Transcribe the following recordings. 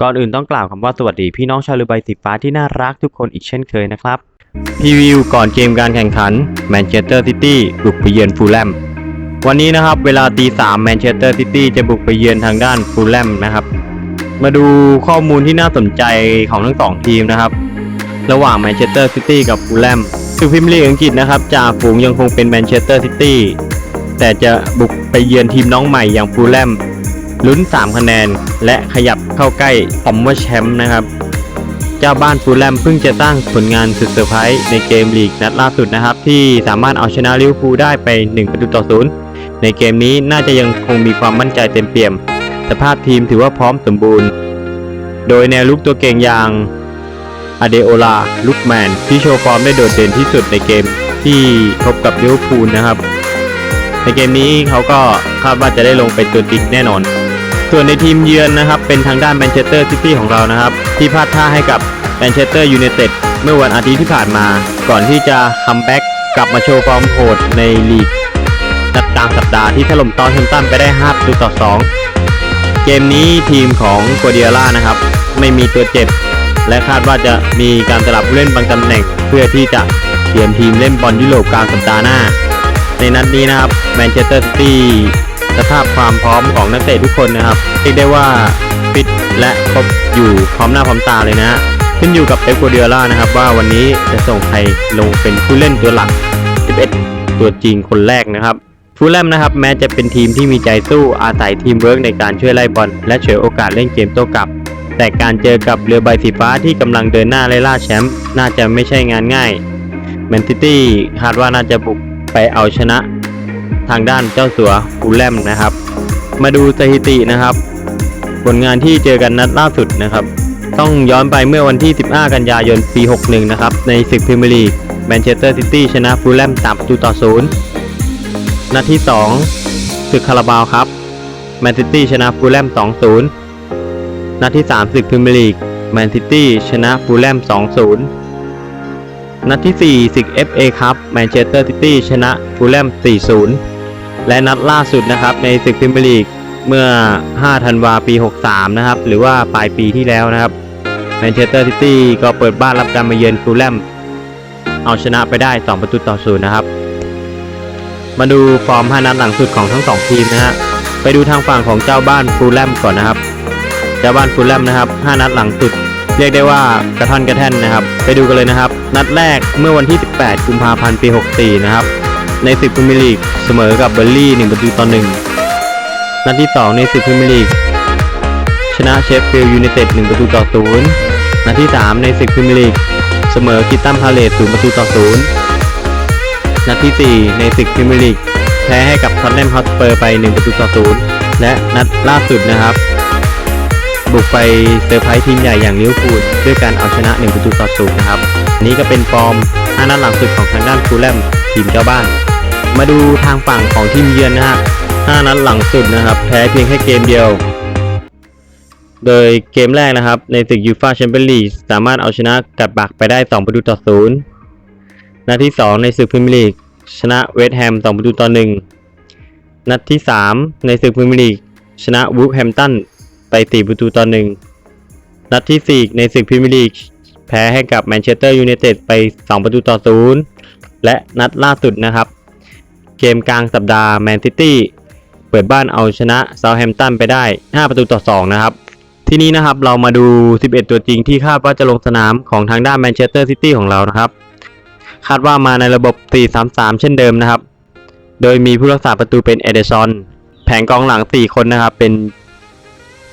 ก่อนอื่นต้องกล่าวคำว่าสวัสดีพี่น้องชาวเรือใบสีฟ้าที่น่ารักทุกคนอีกเช่นเคยนะครับพรีวิวก่อนเกมการแข่งขันแมนเชสเตอร์ซิตี้บุกไปเยือนฟูลแลมวันนี้นะครับเวลาตีสามแมนเชสเตอร์ซิตี้จะบุกไปเยือนทางด้านฟูลแลมนะครับ มาดูข้อมูลที่น่าสนใจของทั้งสองทีมนะครับ ระหว่างแมนเชสเตอร์ซิตี้กับฟูลแลมคือพิมพ์ลีกอังกฤษนะครับจ่าฝูงยังคงเป็นแมนเชสเตอร์ซิตี้ แต่จะบุกไปเยือนทีมน้องใหม่อย่างฟูลแลมลุ้น 3 คะแนน และขยับเข้าใกล้คอมว่าแชมป์นะครับ เจ้าบ้านฟูลแลมเพิ่งจะสร้างผลงานสุดเซอร์ไพรส์ในเกมลีกนัดล่าสุดนะครับ ที่สามารถเอาชนะลิเวอร์พูลได้ไป1ประตูต่อศูนย์ในเกมนี้น่าจะยังคงมีความมั่นใจเต็มเปี่ยม สภาพทีมถือว่าพร้อมสมบูรณ์ โดยแนวลุกตัวเก่งอย่างอเดโอลาลุกแมนที่โชว์ฟอร์มได้โดดเด่นที่สุดในเกมที่พบกับลิเวอร์พูลนะครับ ในเกมนี้เขาก็คาดว่าจะได้ลงเป็นตัวจริงแน่นอน ส่วนในทีมเยือนนะครับ เป็นทางด้านแมนเชสเตอร์ซิตี้ของเรานะครับ ที่พลาดท่าให้กับแมนเชสเตอร์ยูไนเต็ดเมื่อวันอาทิตย์ที่ผ่านมา ก่อนที่จะคัมแบ็กกลับมาโชว์ฟอร์มโหดในลีกนัดกลางสัปดาห์ที่ถล่มตอนเทมตันไปได้5ประตูต่อ 2 เกมนี้ทีมของกัวเดียล่านะครับ ไม่มีตัวเจ็บ และคาดว่าจะมีการสลับผู้เล่นบางตำแหน่ง เพื่อที่จะเตรียมทีมเล่นบอลยุโรปกลางสัปดาห์หน้า ในนัดนี้นะครับ แมนเชสเตอร์ซิตี้สภาพความพร้อมของนักเตะทุกคนนะครับเรียกได้ว่าฟิตและครบอยู่พร้อมหน้าพร้อมตาเลยนะขึ้นอยู่กับเป๊ปกัวเดียล่านะครับ ว่าวันนี้จะส่งใครลงเป็นผู้เล่นตัวหลัก 11 ตัวจริงคนแรกนะครับฟูลแลมนะครับแม้จะเป็นทีมที่มีใจสู้อาศัยทีมเวิร์กในการช่วยไล่บอลและเฉวยโอกาสเล่นเกมโต้กลับ แต่การเจอกับเรือใบสีฟ้าที่กำลังเดินหน้าไล่ล่าแชมป์น่าจะไม่ใช่งานง่ายแมนซิตี้คาดว่าน่าจะบุกไปเอาชนะ ทางด้านเจ้าสัวฟูลแลมนะครับ มาดูสถิตินะครับ ผลงานที่เจอกันนัดล่าสุดนะครับ ต้องย้อนไปเมื่อวันที่ 15 กันยายน ปี 61 นะครับ ในศึกพรีเมียร์ลีกแมนเชสเตอร์ซิตี้ชนะฟูลแลม3ประตูต่อ0นัดที่ 2 ศึกคาราบาวครับแมนซิตี้ชนะฟูลแลม 2-0 นัดที่ 3 ศึกพรีเมียร์ลีกแมนซิตี้ชนะฟูลแลม 2-0 นัดที่4ศึก FA ครับแมนเชสเตอร์ซิตี้ชนะฟูลแลม 4-0 และนัดล่าสุดนะครับในศึกพรีเมียร์ลีกเมื่อ 5 ธันวาปี 63 นะครับ หรือว่าปลายปีที่แล้วนะครับแมนเชสเตอร์ซิตี้ก็เปิดบ้านรับการมาเยือนฟูลแลม เอาชนะไปได้ 2 ประตูต่อ0นะครับ มาดูฟอร์ม 5 นัดหลังสุดของทั้ง 2 ทีมนะฮะไปดูทางฝั่งของเจ้าบ้านฟูลแลมก่อนนะครับ เจ้าบ้านฟูลแลมนะครับ 5 นัดหลังสุด เรียกได้ว่ากระท่อนกระแท่นนะครับ ไปดูกันเลยนะครับ นัดแรกเมื่อวันที่ 18 กุมภาพันธ์ปี 64 นะครับ ในศึกพรีเมียร์ลีกเสมอกับเบอร์ลี่1ประตูต่อ1นัดที่ 2 ในศึกพรีเมียร์ลีกชนะเชฟฟิลด์ยูไนเต็ด1ประตูต่อ0นัดที่ 3 ในศึกพรีเมียร์ลีกเสมอคิตตัมพาเลต0ประตูต่อ0นัดที่ 4 ในศึกพรีเมียร์ลีกแพ้ให้กับท็อตแนมฮอตสเปอร์ไป 1 ประตูต่อ0และนัดล่าสุดนะครับ บุกไปเซอร์ไพรส์ทีมใหญ่อย่างลิเวอร์พูลด้วยการเอาชนะ1ประตูต่อ0นะครับนี่ก็เป็นฟอร์ม5นัดหลังสุดของทางด้านฟูลแลมทีมเจ้าบ้าน มาดูทางฝั่งของทีมเยือนนะฮะ5นัดหลังสุดนะครับ แพ้เพียงแค่เกมเดียว โดยเกมแรกนะครับ ในศึกยูฟาแชมเปี้ยนลีกสามารถเอาชนะกัดบักไปได้ 2 ประตูต่อ0นัดที่ 2 ในศึกพรีเมียร์ลีกชนะเวสต์แฮม 2 ประตูต่อ1นัดที่ 3 ในศึกพรีเมียร์ลีกชนะวูฟแฮมตัน ไป 4 ประตูต่อ1นัดที่ 4 ในศึกพรีเมียร์ลีก แพ้ให้กับแมนเชสเตอร์ยูไนเต็ดไป 2 ประตูต่อ0และนัดล่าสุดนะครับ เกมกลางสัปดาห์แมนซิตี้เปิดบ้านเอาชนะเซาแฮมป์ตันไปได้ 5 ประตูต่อ 2 นะครับ ทีนี้นะครับเรามาดู 11 ตัวจริงที่คาดว่าจะลงสนามของทางด้านแมนเชสเตอร์ซิตี้ของเรานะครับ คาดว่ามาในระบบ 4-3-3 เช่นเดิมนะครับ โดยมีผู้รักษาประตูเป็นเอเดซอน แผงกองหลัง 4 คนนะครับ เป็น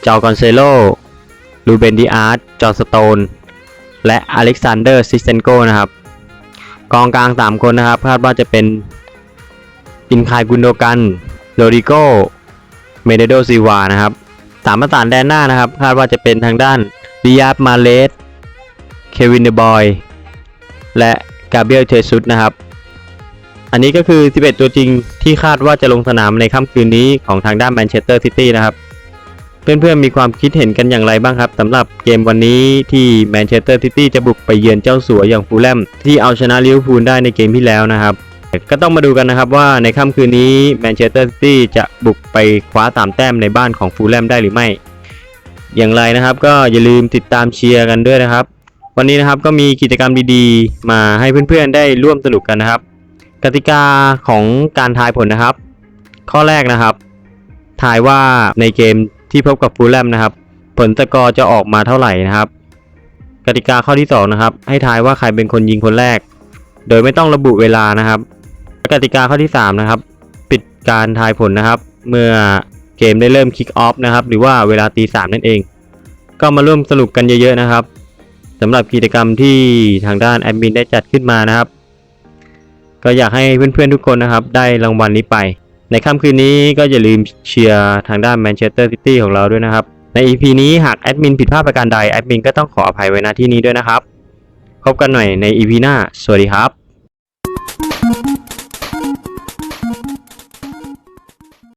จอร์กอนเซโลลูเบนดิอาร์ตจอร์สโตน และอเล็กซานเดอร์ซิสเซนโกนะครับ กองกลาง 3 คนนะครับ คาดว่าจะเป็นอินคายกุนโดกันโรดิโกเมเดโดซิวานะครับสามประสานแดนหน้านะครับ คาดว่าจะเป็นทางด้านดิยาบมาเลสเควินเดบอยและกาเบรียลเทซุสนะครับ อันนี้ก็คือ 11 ตัวจริงที่คาดว่าจะลงสนามในค่ำคืนนี้ของทางด้านแมนเชสเตอร์ซิตี้นะครับ เพื่อนๆมีความคิดเห็นกันอย่างไรบ้างครับสำหรับเกมวันนี้ที่แมนเชสเตอร์ซิตี้จะบุกไปเยือนเจ้าสัวอย่างฟูลแลมที่เอาชนะลิเวอร์พูลได้ในเกมที่แล้วนะครับ ก็ต้องมาดูกันนะครับว่าในค่ำคืนนี้แมนเชสเตอร์ซิตี้จะบุกไปคว้าสามแต้มในบ้านของฟูลแลมได้หรือไม่ อย่างไรนะครับก็อย่าลืมติดตามเชียร์กันด้วยนะครับ วันนี้นะครับก็มีกิจกรรมดีๆ มาให้เพื่อนๆได้ร่วมสนุกกันนะครับ กติกาของการทายผลนะครับ ข้อแรกนะครับ ทายว่าในเกม ที่พบกับฟูลแลมนะครับ ผลสกอร์จะออกมาเท่าไหร่นะครับ กติกาข้อที่สองนะครับให้ทายว่าใครเป็นคนยิงคนแรก โดยไม่ต้องระบุเวลานะครับกติกาข้อที่สามนะครับปิดการทายผลนะครับ เมื่อเกมได้เริ่มคิกออฟนะครับหรือว่าเวลาตีสามนั่นเอง ก็มาร่วมสนุกกันเยอะๆนะครับสำหรับกิจกรรมที่ทางด้านแอดมินได้จัดขึ้นมานะครับ ก็อยากให้เพื่อนๆทุกคนนะครับ ได้รางวัลนี้ไป ในค่ำคืนนี้ก็อย่าลืมเชียร์ทางด้านแมนเชสเตอร์ซิตี้ของเราด้วยนะครับ ใน EP นี้หากแอดมินผิดพลาดประการใดแอดมินก็ต้องขออภัยไว้ณที่นี้ด้วยนะครับ พบกันหน่อยใน EP หน้า สวัสดีครับ